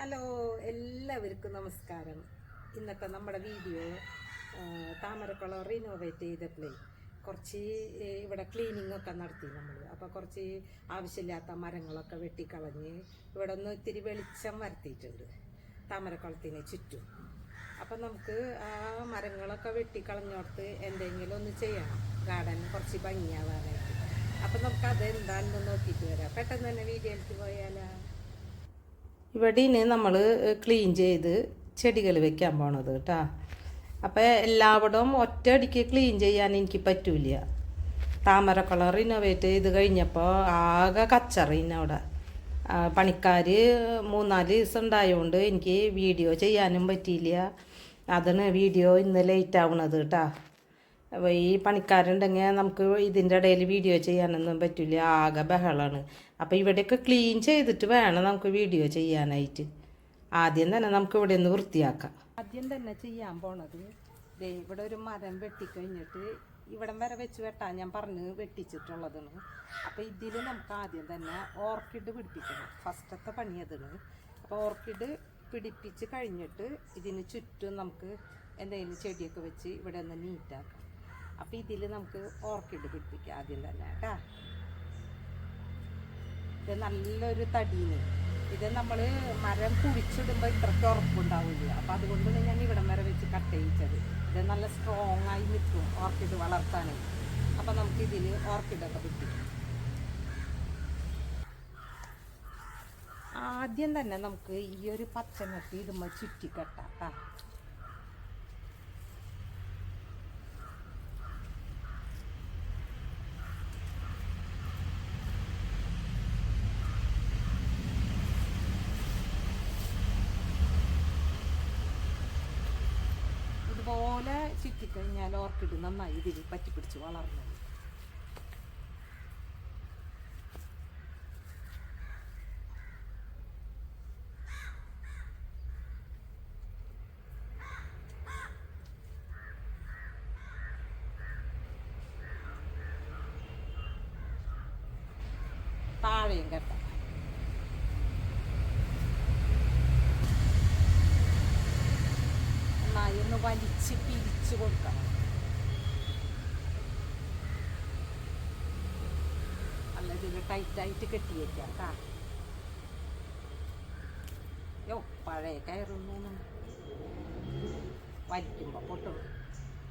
Hello എല്ലാവർക്കും നമസ്കാരം. ഇന്നത്തെ നമ്മുടെ വീഡിയോ താമരക്കുളം റിനോവേറ്റ് ചെയ്തപ്പോഴേ കുറച്ച് ഇവിടെ ക്ലീനിങ് ഒക്കെ നടത്തി നമ്മൾ അപ്പോൾ കുറച്ച് ആവശ്യമില്ലാത്ത മരങ്ങളൊക്കെ വെട്ടിക്കളഞ്ഞ് ഇവിടെ ഒന്ന് ഇത്തിരി വെളിച്ചം വരുത്തിയിട്ടുണ്ട് താമരക്കുളത്തിന് ചുറ്റും. അപ്പം നമുക്ക് ആ മരങ്ങളൊക്കെ വെട്ടിക്കളഞ്ഞോടത്ത് എന്തെങ്കിലും ഒന്ന് ചെയ്യണം. ഗാർഡൻ കുറച്ച് ഭംഗിയാവാനായിട്ട്. അപ്പം നമുക്ക് അതെന്താണെന്ന് നോക്കിയിട്ട് വരാം. പെട്ടെന്ന് തന്നെ വീഡിയോയിലേക്ക് പോയാലോ? ഇവിടെയാണ് നമ്മൾ ക്ലീൻ ചെയ്ത് ചെടികൾ വെക്കാൻ പോണത് കേട്ടോ അപ്പോൾ എല്ലാവിടവും ഒറ്റയടിക്ക് ക്ലീൻ ചെയ്യാൻ എനിക്ക് പറ്റൂല താമര കളർ ഇന്നോവേറ്റ് ചെയ്ത് കഴിഞ്ഞപ്പോൾ ആകെ കച്ചറ അവിടെ. പണിക്കാർ മൂന്നാൽ ദിവസം ഉണ്ടായതുകൊണ്ട് എനിക്ക് വീഡിയോ ചെയ്യാനും പറ്റിയില്ല. അതാണ് വീഡിയോ ഇന്ന് ലേറ്റ് ആവണത് കേട്ടോ അപ്പോൾ ഈ പണിക്കാരുണ്ടെങ്കിൽ നമുക്ക് ഇതിന്റെ ഇടയിൽ വീഡിയോ ചെയ്യാനൊന്നും പറ്റില്ല ആകെ ബഹളമാണ് അപ്പോൾ ഇവിടെയൊക്കെ ക്ലീൻ ചെയ്തിട്ട് വേണം നമുക്ക് വീഡിയോ ചെയ്യാനായിട്ട്. ആദ്യം തന്നെ നമുക്ക് ഇവിടെ ഒന്ന് വൃത്തിയാക്കാം. ആദ്യം തന്നെ ചെയ്യാൻ പോണത്. ഇവിടെ ഒരു മരം വെട്ടിക്കഴിഞ്ഞിട്ട് ഇവിടം വരെ വെച്ച് വെട്ടാൻ ഞാൻ പറഞ്ഞ് വെട്ടിച്ചിട്ടുള്ളതാണ്. അപ്പോൾ ഇതിൽ നമുക്ക് ആദ്യം തന്നെ ഓർക്കിഡ് പിടിപ്പിക്കണം. ഫസ്റ്റത്തെ പണി അതാണ്. അപ്പോൾ ഓർക്കിഡ് പിടിപ്പിച്ച് കഴിഞ്ഞിട്ട് ഇതിന് ചുറ്റും നമുക്ക് എന്തെങ്കിലും ചെടിയൊക്കെ വെച്ച് ഇവിടെ ഒന്ന് നീറ്റാക്കാം അപ്പോൾ ഇതിൽ നമുക്ക് ഓർക്കിഡ് പിടിപ്പിക്കാം ആദ്യം തന്നെ കേട്ടാ. ഇത് നല്ലൊരു തടീന്. ഇത് നമ്മൾ മരം കുഴിച്ചിടുമ്പോൾ ഇത്രയ്ക്ക് ഉറപ്പുണ്ടാവില്ല. അപ്പോൾ അതുകൊണ്ടാണ് ഞാൻ ഇവിടം വരെ വെച്ച് കട്ട് ചെയ്യിച്ചത്. ഇത് നല്ല സ്ട്രോങ് ആയി നിൽക്കും ഓർക്കിഡ് വളർത്താൻ അപ്പോൾ നമുക്ക് ഇതിൽ ഓർക്കിഡൊക്കെ പിടിപ്പിക്കാം. ആദ്യം തന്നെ നമുക്ക് ഈ ഒരു പച്ചനത്തി ഇടുമ്പോൾ ചുറ്റിക്കെട്ടാം കേട്ടോ ഇതുപോലെ ചുറ്റിക്കഴിഞ്ഞാൽ ഓർക്കിഡ് നന്നായി ഇതിൽ പറ്റിപ്പിടിച്ച് വളർന്നു. താഴെയും കേട്ടോ. നന്നായി ഒന്ന് വലിച്ച് പിരിച്ചു കൊടുക്കണം നല്ല ഇതിൽ ടൈറ്റായിട്ട് കെട്ടി വെക്കാം കേട്ടാ യോ പഴയ കയറുന്നു വലിക്കുമ്പോൾ പൊട്ടും.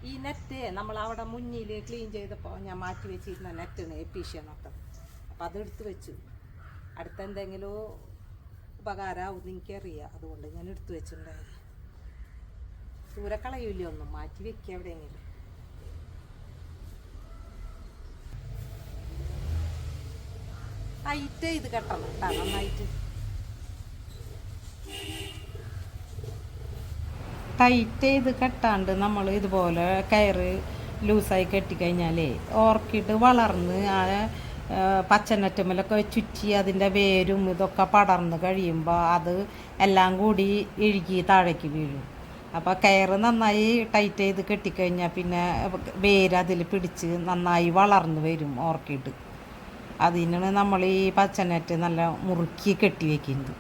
ഈ നെറ്റ് നമ്മൾ അവിടെ മുന്നിൽ ക്ലീൻ ചെയ്തപ്പോൾ ഞാൻ മാറ്റി വെച്ചിരുന്ന നെറ്റാണ് എപ്പീഷ്യനൊക്കെ അപ്പം അതെടുത്ത് വെച്ചു. അടുത്ത എന്തെങ്കിലും ഉപകാരമാവും എനിക്കറിയാം. അതുകൊണ്ട് ഞാൻ എടുത്തു വെച്ചിട്ടുണ്ടായിരുന്നു. ദൂരെ ഒന്നും. മാറ്റി വെക്കുക എവിടെയെങ്കിലും. ടൈറ്റ് ചെയ്ത് കെട്ടണം കേട്ടോ നന്നായിട്ട് ടൈറ്റ് ചെയ്ത് കെട്ടാണ്ട് നമ്മൾ ഇതുപോലെ കയറ് ലൂസായി കെട്ടിക്കഴിഞ്ഞാലേ ഓർക്കിഡ് വളർന്ന് ആ പച്ചനറ്റമ്മലൊക്കെ ചുറ്റി അതിന്റെ വേരും ഇതൊക്കെ പടർന്ന് കഴിയുമ്പോൾ അത് എല്ലാം കൂടി ഇഴുകി താഴേക്ക് വീഴും. അപ്പോൾ കയറ് നന്നായി ടൈറ്റ് ചെയ്ത് കെട്ടിക്കഴിഞ്ഞാൽ പിന്നെ വേര് അതിൽ പിടിച്ച് നന്നായി വളർന്നു വരും ഓർക്കിഡ്. അതിനാണ് നമ്മൾ ഈ പച്ചനെറ്റ് നല്ല മുറുക്കി കെട്ടി വെക്കുന്നത്.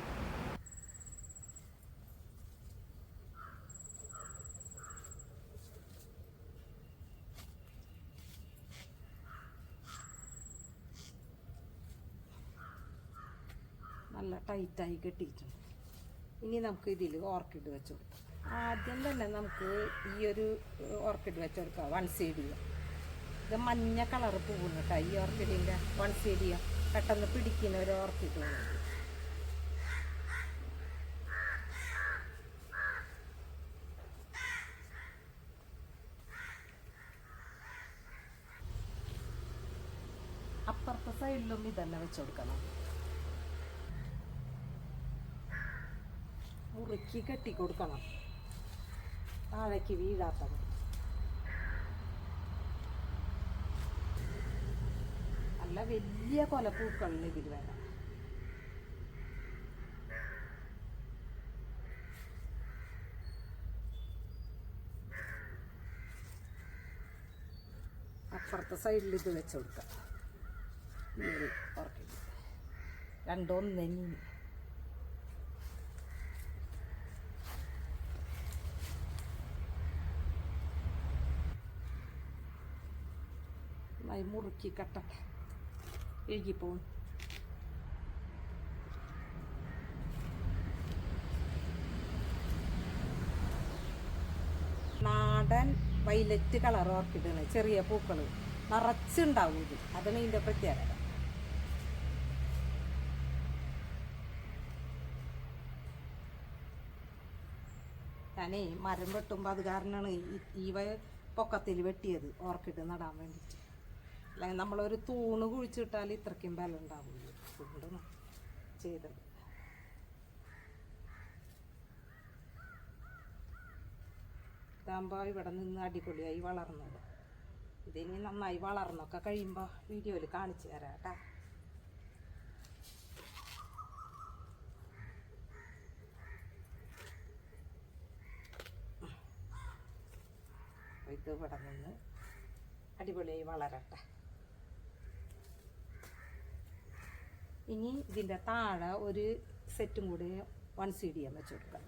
നല്ല ടൈറ്റായി കെട്ടിയിട്ടുണ്ട്. ഇനി നമുക്ക് ഇതിൽ ഓർക്കിഡ് വെച്ച് കൊടുക്കാം. ആദ്യം തന്നെ നമുക്ക് ഈ ഒരു ഓർക്കിഡ് വെച്ച് കൊടുക്കാം വൺ സൈഡിയ ഇത് മഞ്ഞ കളർ പൂവുന്നു കേട്ടോ. ഈ ഓർക്കിഡിന്റെ വൺ സൈഡിയ പെട്ടെന്ന് പിടിക്കുന്ന ഒരു ഓർക്കിഡ്. അപ്പുറത്തെ സൈഡിലും ഇതന്നെ വെച്ച് കൊടുക്കണം. മുറുക്കി കെട്ടി കൊടുക്കണം. താഴേക്ക് വീഴാത്തത്. നല്ല വലിയ കൊലപ്പൂക്കളിൽ ഇതിൽ വരാം. അപ്പുറത്തെ സൈഡിൽ ഇത് വെച്ച് കൊടുക്കാം. ഓർക്കിഡ് രണ്ടോന്ന് നെഞ്ഞി. മുറുക്കി കട്ടട്ടെ. എഴുകിപ്പോവും നാടൻ വൈലറ്റ് കളർ ഓർക്കിഡാണ് ചെറിയ പൂക്കൾ നിറച്ചുണ്ടാവും ഇത്. അതാണ് ഇതിന്റെ പ്രത്യേകത. ഞാനേ മരം വെട്ടുമ്പോൾ അത് കാരണമാണ് ഈ- പൊക്കത്തിൽ വെട്ടിയത് ഓർക്കിഡ് നടാൻ വേണ്ടിയിട്ട് അല്ലെങ്കിൽ നമ്മളൊരു തൂണ് കുഴിച്ചിട്ടാൽ ഇത്രയ്ക്കും ബലം ഉണ്ടാവില്ല അതുകൊണ്ടാണ് ചെയ്തത്. ഇതാകുമ്പോൾ ഇവിടെ നിന്ന് അടിപൊളിയായി വളർന്നത്. ഇതിനി നന്നായി വളർന്നൊക്കെ കഴിയുമ്പോൾ വീഡിയോയിൽ കാണിച്ചു തരാം കേട്ടാ. ഇത് ഇവിടെ നിന്ന് അടിപൊളിയായി വളരട്ടെ. ഇനി ഇതിന്റെ താഴെ ഒരു സെറ്റും കൂടി വൺ സി ഡി എം വെച്ച് കൊടുക്കാം.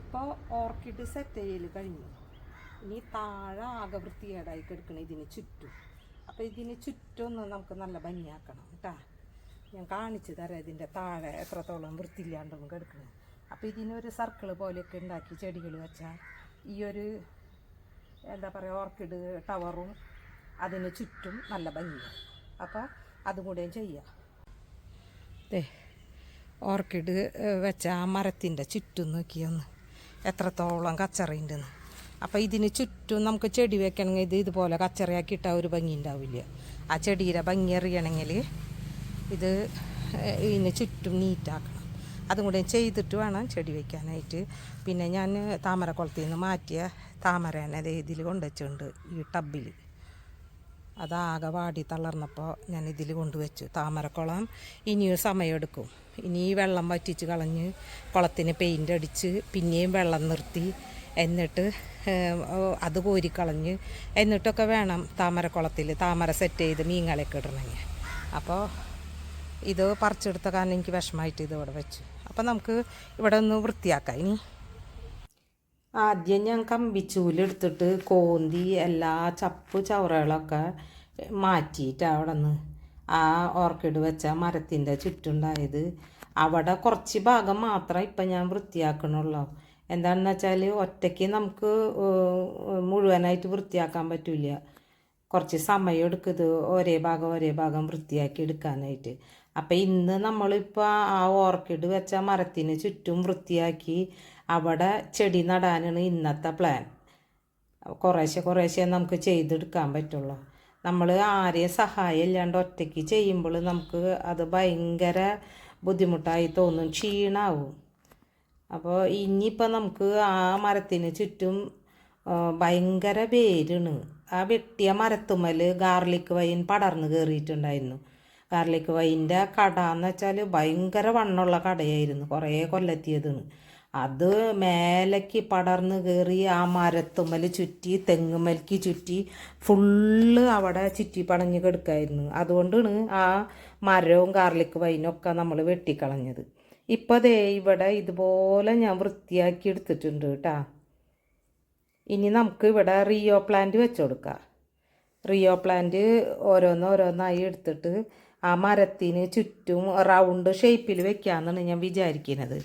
ഇപ്പോൾ ഓർക്കിഡ് സെറ്റ് ചെയ്യൽ കഴിഞ്ഞു. ഇനി താഴെ ആകെ വൃത്തികേടായി കിടക്കണം ഇതിന് ചുറ്റും. അപ്പോൾ ഇതിന് ചുറ്റൊന്ന് നമുക്ക് നല്ല ഭംഗിയാക്കണം കേട്ടാ. ഞാൻ കാണിച്ചു തരാം ഇതിന്റെ താഴെ എത്രത്തോളം വൃത്തിയില്ലാണ്ടും കിടക്കണം. അപ്പോൾ ഇതിനൊരു സർക്കിൾ പോലെയൊക്കെ ഉണ്ടാക്കി ചെടികൾ വെച്ചാൽ ഈ ഒരു എന്താ പറയുക ഓർക്കിഡ് ടവറും അതിന് ചുറ്റും നല്ല ഭംഗിയാണ് അപ്പോൾ അതും കൂടെയും ചെയ്യാം. ദേ ഓർക്കിഡ് വെച്ച ആ മരത്തിന്റെ ചുറ്റും നോക്കിയൊന്ന് എത്രത്തോളം കച്ചറയുണ്ടെന്ന്. അപ്പോൾ ഇതിന് ചുറ്റും നമുക്ക് ചെടി വെക്കണമെങ്കിൽ ഇത് ഇതുപോലെ കച്ചറയാക്കിയിട്ടാൽ ഒരു ഭംഗി ഉണ്ടാവില്ല. ആ ചെടിയുടെ ഭംഗി അറിയണമെങ്കിൽ ഇത് ഇതിന് ചുറ്റും നീറ്റാക്കണം അതും കൂടെ ചെയ്തിട്ട് വേണം ചെടി വയ്ക്കാനായിട്ട് പിന്നെ ഞാൻ താമരക്കുളത്തിൽ നിന്ന് മാറ്റിയ താമരേനെ തന്നെ ഇതിൽ കൊണ്ടുവച്ചിട്ടുണ്ട് ഈ ടബിൽ അതാകെ വാടി തളർന്നപ്പോൾ ഞാൻ ഇതിൽ കൊണ്ടുവച്ചു. താമരക്കുളം ഇനിയും സമയമെടുക്കും ഇനി വെള്ളം വറ്റിച്ച് കളഞ്ഞ് കുളത്തിന് പെയിന്റ് അടിച്ച് പിന്നെയും വെള്ളം നിർത്തി എന്നിട്ട് അത് കോരിക്കളഞ്ഞ് എന്നിട്ടൊക്കെ വേണം താമരക്കുളത്തിൽ താമര സെറ്റ് ചെയ്ത് മീങ്ങളൊക്കെ ഇടണമെങ്കിൽ. അപ്പോൾ ഇത് പറിച്ചെടുത്ത കാരണം എനിക്ക് വിഷമമായിട്ട് ഇത് ഇവിടെ വെച്ചു. അപ്പോൾ നമുക്ക് ഇവിടെ ഒന്ന് വൃത്തിയാക്കാം. ഇനി ആദ്യം ഞാൻ കമ്പിച്ചൂലെടുത്തിട്ട് കോന്തി എല്ലാ ചപ്പ് ചവറകളൊക്കെ മാറ്റിയിട്ട് അവിടെ നിന്ന് ആ ഓർക്കിഡ് വെച്ച മരത്തിന്റെ ചുറ്റുണ്ടായത്. അവിടെ കുറച്ച് ഭാഗം മാത്രം ഇപ്പം ഞാൻ വൃത്തിയാക്കണുള്ളൂ. എന്താണെന്ന് വെച്ചാൽ ഒറ്റയ്ക്ക് നമുക്ക് മുഴുവനായിട്ട് വൃത്തിയാക്കാൻ പറ്റില്ല കുറച്ച് സമയം എടുക്കുന്നത് ഒരേ ഭാഗം ഒരേ ഭാഗം വൃത്തിയാക്കി എടുക്കാനായിട്ട്. അപ്പം ഇന്ന് നമ്മളിപ്പോൾ ആ ഓർക്കിഡ് വെച്ച മരത്തിന് ചുറ്റും വൃത്തിയാക്കി അവിടെ ചെടി നടാനാണ് ഇന്നത്തെ പ്ലാൻ കുറേശ്ശെ കുറേശ്ശെ നമുക്ക് ചെയ്തെടുക്കാൻ പറ്റുള്ളൂ. നമ്മൾ ആരെയും സഹായം ഇല്ലാണ്ട് ഒറ്റയ്ക്ക് ചെയ്യുമ്പോൾ നമുക്ക് അത് ഭയങ്കര ബുദ്ധിമുട്ടായി തോന്നും. ക്ഷീണാവും. അപ്പോൾ ഇനിയിപ്പോൾ നമുക്ക് ആ മരത്തിന് ചുറ്റും ഭയങ്കര വേരാണ്. ആ വെട്ടിയ മരത്തുമ്മൽ ഗാർലിക് വൈൻ പടർന്ന് കയറിയിട്ടുണ്ടായിരുന്നു ഗാർലിക് വൈന്റെ കട എന്ന് വെച്ചാൽ ഭയങ്കര വണ്ണമുള്ള കടയായിരുന്നു. കുറേ കൊല്ലത്തിയതാണ്. അത് മേലേക്ക് പടർന്ന് കയറി ആ മരത്തുമ്മൽ ചുറ്റി തെങ്ങുമ്മൽക്ക് ചുറ്റി ഫുള്ള് അവിടെ ചുറ്റി പടഞ്ഞ് കിടക്കായിരുന്നു. അതുകൊണ്ടാണ് ആ മരവും ഗാർലിക് വൈനും ഒക്കെ നമ്മൾ വെട്ടിക്കളഞ്ഞത്. ഇപ്പോൾ ദേ ഇവിടെ ഇതുപോലെ ഞാൻ വൃത്തിയാക്കി എടുത്തിട്ടുണ്ട് കേട്ടാ. ഇനി നമുക്ക് ഇവിടെ റിയോ പ്ലാന്റ് വെച്ച് കൊടുക്കാം റിയോ പ്ലാന്റ് ഓരോന്ന് ഓരോന്നായി എടുത്തിട്ട് ആ മരത്തിന് ചുറ്റും റൗണ്ട് ഷേപ്പിൽ വെക്കാമെന്നാണ് ഞാൻ വിചാരിക്കുന്നത്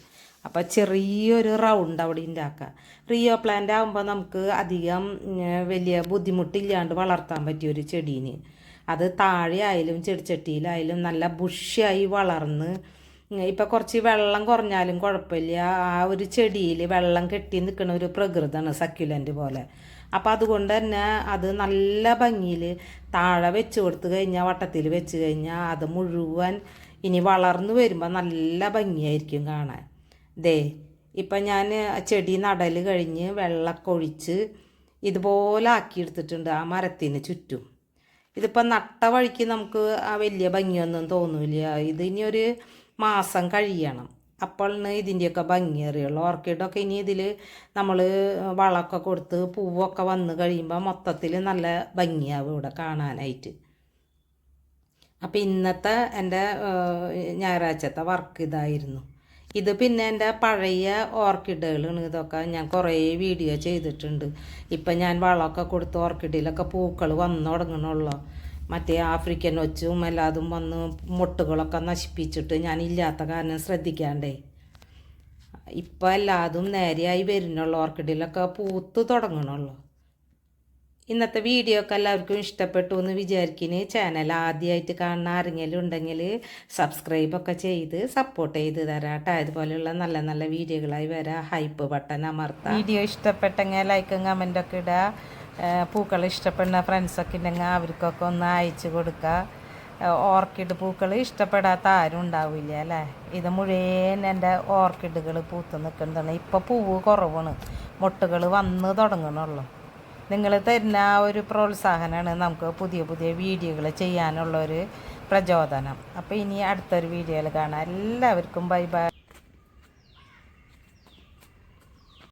അപ്പോൾ ചെറിയൊരു റൗണ്ട് അവിടെ ഉണ്ടാക്കുക റിയോ പ്ലാന്റ് ആകുമ്പോൾ നമുക്ക് അധികം വലിയ ബുദ്ധിമുട്ടില്ലാണ്ട് വളർത്താൻ പറ്റിയ ഒരു ചെടീന്. അത് താഴെ ആയാലും ചെടിച്ചട്ടിയിലായാലും നല്ല ബുഷിയായി വളർന്ന് ഇപ്പം കുറച്ച് വെള്ളം കുറഞ്ഞാലും കുഴപ്പമില്ല. ആ ഒരു ചെടിയിൽ വെള്ളം കെട്ടി നിൽക്കുന്ന ഒരു പ്രകൃതമാണ് സക്യുലന്റ് പോലെ. അപ്പോൾ അതുകൊണ്ട് തന്നെ അത് നല്ല ഭംഗിയിൽ താഴെ വെച്ച് കൊടുത്തു കഴിഞ്ഞാൽ വട്ടത്തിൽ വെച്ച് കഴിഞ്ഞാൽ അത് മുഴുവൻ ഇനി വളർന്നു വരുമ്പോൾ നല്ല ഭംഗിയായിരിക്കും കാണാൻ. ദേ ഇപ്പം ഞാൻ ചെടി നടൽ കഴിഞ്ഞ് വെള്ളമൊക്കെ ഒഴിച്ച് ഇതുപോലെ ആക്കിയെടുത്തിട്ടുണ്ട് ആ മരത്തിന് ചുറ്റും. ഇതിപ്പോൾ നട്ട വഴിക്ക് നമുക്ക് ആ വലിയ ഭംഗിയൊന്നും തോന്നില്ല. ഇനി ഒരു മാസം കഴിയണം. അപ്പോഴാണ് ഇതിന്റെയൊക്കെ ഭംഗി അറിയുള്ളൂ ഓർക്കിഡൊക്കെ ഇനി ഇതിൽ നമ്മൾ വളമൊക്കെ കൊടുത്ത് പൂവൊക്കെ വന്നു കഴിയുമ്പോൾ മൊത്തത്തിൽ നല്ല ഭംഗിയാവും ഇവിടെ കാണാനായിട്ട്. അപ്പോൾ ഇന്നത്തെ എന്റെ ഞായറാഴ്ചത്തെ വർക്ക് ഇതായിരുന്നു. ഇത് പിന്നെ എന്റെ പഴയ ഓർക്കിഡുകളാണ് ഇതൊക്കെ ഞാൻ കുറേ വീഡിയോ ചെയ്തിട്ടുണ്ട്. ഇപ്പം ഞാൻ വളമൊക്കെ കൊടുത്ത് ഓർക്കിഡിലൊക്കെ പൂക്കൾ വന്നു തുടങ്ങണുള്ളൂ. മറ്റേ ആഫ്രിക്കൻ ഒച്ചും എല്ലാതും വന്ന് മുട്ടുകളൊക്കെ നശിപ്പിച്ചിട്ട് ഞാൻ ഇല്ലാത്ത കാരണം ശ്രദ്ധിക്കാണ്ടേ. ഇപ്പം എല്ലാതും നേരെയായി വരുന്നുള്ളൂ. ഓർക്കിഡിലൊക്കെ പൂത്ത് തുടങ്ങണുള്ളൂ. ഇന്നത്തെ വീഡിയോ ഒക്കെ എല്ലാവർക്കും ഇഷ്ടപ്പെട്ടു എന്ന് വിചാരിക്കുന്ന ചാനൽ ആദ്യമായിട്ട് കാണുന്ന ആരെങ്കിലും ഉണ്ടെങ്കിൽ സബ്സ്ക്രൈബൊക്കെ ചെയ്ത് സപ്പോർട്ട് ചെയ്ത് തരാം ഇതുപോലെയുള്ള നല്ല നല്ല വീഡിയോകളായി വരാം. Hype button അമർത്താം. വീഡിയോ ഇഷ്ടപ്പെട്ടെങ്കിൽ ലൈക്കും കമന്റൊക്കെ ഇടുക പൂക്കൾ ഇഷ്ടപ്പെടുന്ന ഫ്രണ്ട്സൊക്കെ ഉണ്ടെങ്കിൽ അവർക്കൊക്കെ ഒന്ന് അയച്ചു കൊടുക്കുക. ഓർക്കിഡ് പൂക്കൾ ഇഷ്ടപ്പെടാത്ത ആരും ഉണ്ടാവില്ല അല്ലേ? ഇത് മുഴുവൻ എന്റെ ഓർക്കിഡുകൾ പൂത്ത് നിൽക്കുന്നതാണ്. ഇപ്പോൾ പൂവ് കുറവാണ്. മുട്ടുകൾ വന്ന് തുടങ്ങണുള്ളൂ. നിങ്ങൾ തരുന്ന ആ ഒരു പ്രോത്സാഹനമാണ് നമുക്ക് പുതിയ പുതിയ വീഡിയോകൾ ചെയ്യാനുള്ളൊരു പ്രചോദനം. അപ്പോൾ ഇനി അടുത്തൊരു വീഡിയോയിൽ കാണാം. എല്ലാവർക്കും ബൈ ബൈ.